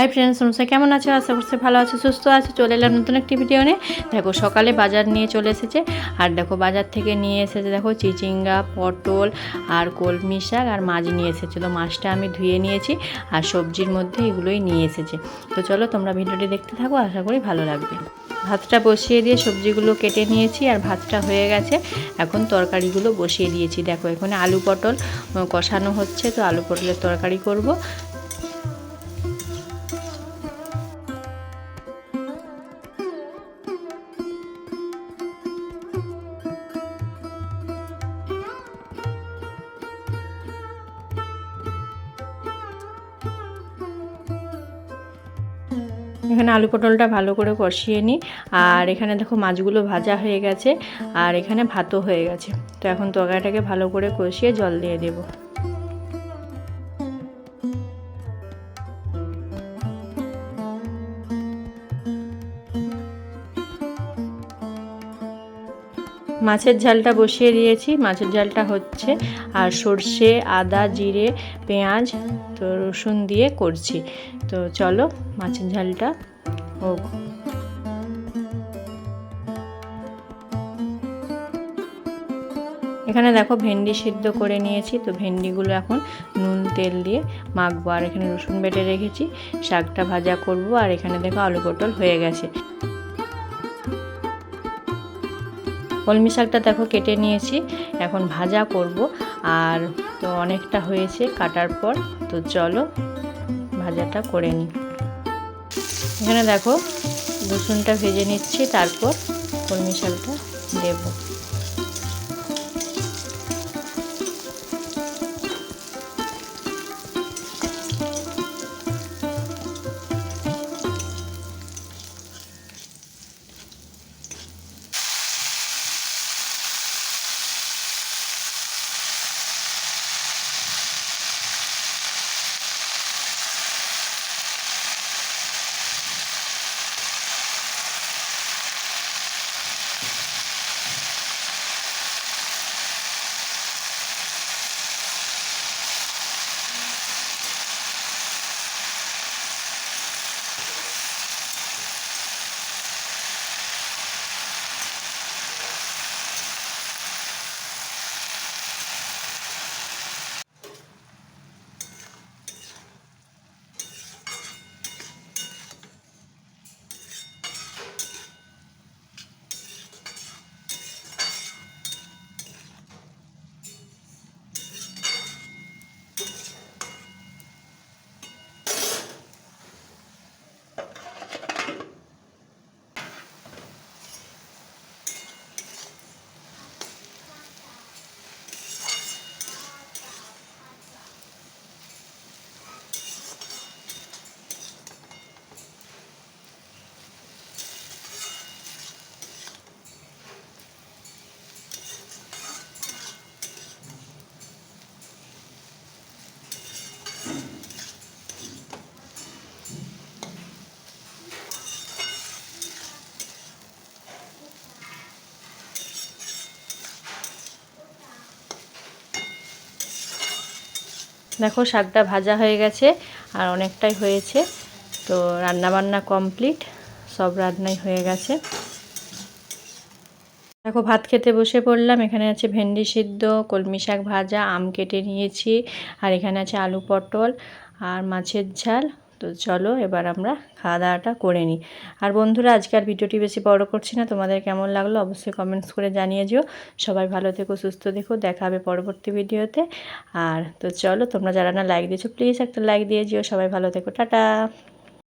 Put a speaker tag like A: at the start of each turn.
A: Hi friends নমস্কার কেমন আছো? আশা করছি ভালো আছো, সুস্থ আছো। চলে এলাম নতুন একটি ভিডিও নিয়ে দেখো, সকালে বাজার নিয়ে চলে এসেছে। আর দেখো, বাজার থেকে নিয়ে এসেছে, দেখো, চিচিঙ্গা, পটল আর কলমি শাক আর মাছ নিয়ে এসেছে। তো মাছটা আমি ধুয়ে নিয়েছি আর সবজির মধ্যে এগুলোই নিয়ে এসেছে। তো চলো, তোমরা ভিডিওটি দেখতে থাকো, আশা করি ভালো লাগবে। ভাতটা বসিয়ে দিয়ে সবজিগুলো কেটে নিয়েছি আর ভাতটা হয়ে গেছে। এখন তরকারিগুলো বসিয়ে দিয়েছি। দেখো, এখানে আলু পটল কষানো হচ্ছে। তো আলু পটলের তরকারি করব। এখানে আলু পটলটা ভালো করে কষিয়ে নিই। আর এখানে দেখো মাছগুলো ভাজা হয়ে গেছে। আর এখানে ভাতও হয়ে গেছে। তো এখন তরকারিটাকে ভালো করে কষিয়ে জল দিয়ে দেবো। মাছের ঝালটা বসিয়ে দিয়েছি। মাছের ঝালটা হচ্ছে, আর সর্ষে, আদা, জিরে, পেঁয়াজ তো রসুন দিয়ে করছি। তো চলো মাছের ঝালটা হোক। এখানে দেখো ভেন্ডি সিদ্ধ করে নিয়েছি। তো ভেন্ডিগুলো এখন নুন, তেল দিয়ে মাখবো। আর এখানে রসুন বেটে রেখেছি। শাকটা ভাজা করব। আর এখানে দেখো আলু পটল হয়ে গেছে। কলমি শাকটা দেখো কেটে নিয়েছি, এখন ভাজা করব। আর তো অনেকটা হয়েছে কাটার পর, তো চলো ভাজাটা করে নিই। এখানে দেখো রসুনটা ভেজে নিচ্ছি, তারপর কলমি শাকটা দেবো। দেখো শাকটা ভাজা হয়ে গেছে আর অনেকটাই হয়েছে। তো রান্নাবান্না কমপ্লিট, সব রান্নাই হয়ে গেছে। দেখো ভাত খেতে বসে পড়লাম, এখানে আছে ভেন্ডি সিদ্ধ, কলমি শাক ভাজা, আম কেটে নিয়েছি, আর এখানে আছে আলু পটল আর মাছের ঝাল। তো চলো এবার আমরা খাওয়া দাওয়াটা করে নিই। আর বন্ধুরা আজকের ভিডিওটি বেশি বড় করছি না। তোমাদের কেমন লাগল অবশ্যই কমেন্টস করে জানিয়ে যেও। সবাই ভালো থেকো, সুস্থ দেখো দেখা হবে পরবর্তী ভিডিওতে। আর তো চলো, তোমরা যারা না লাইক দিয়েছ প্লিজ একটা লাইক দিয়ে যেও। সবাই ভালো থেকো। টাটা!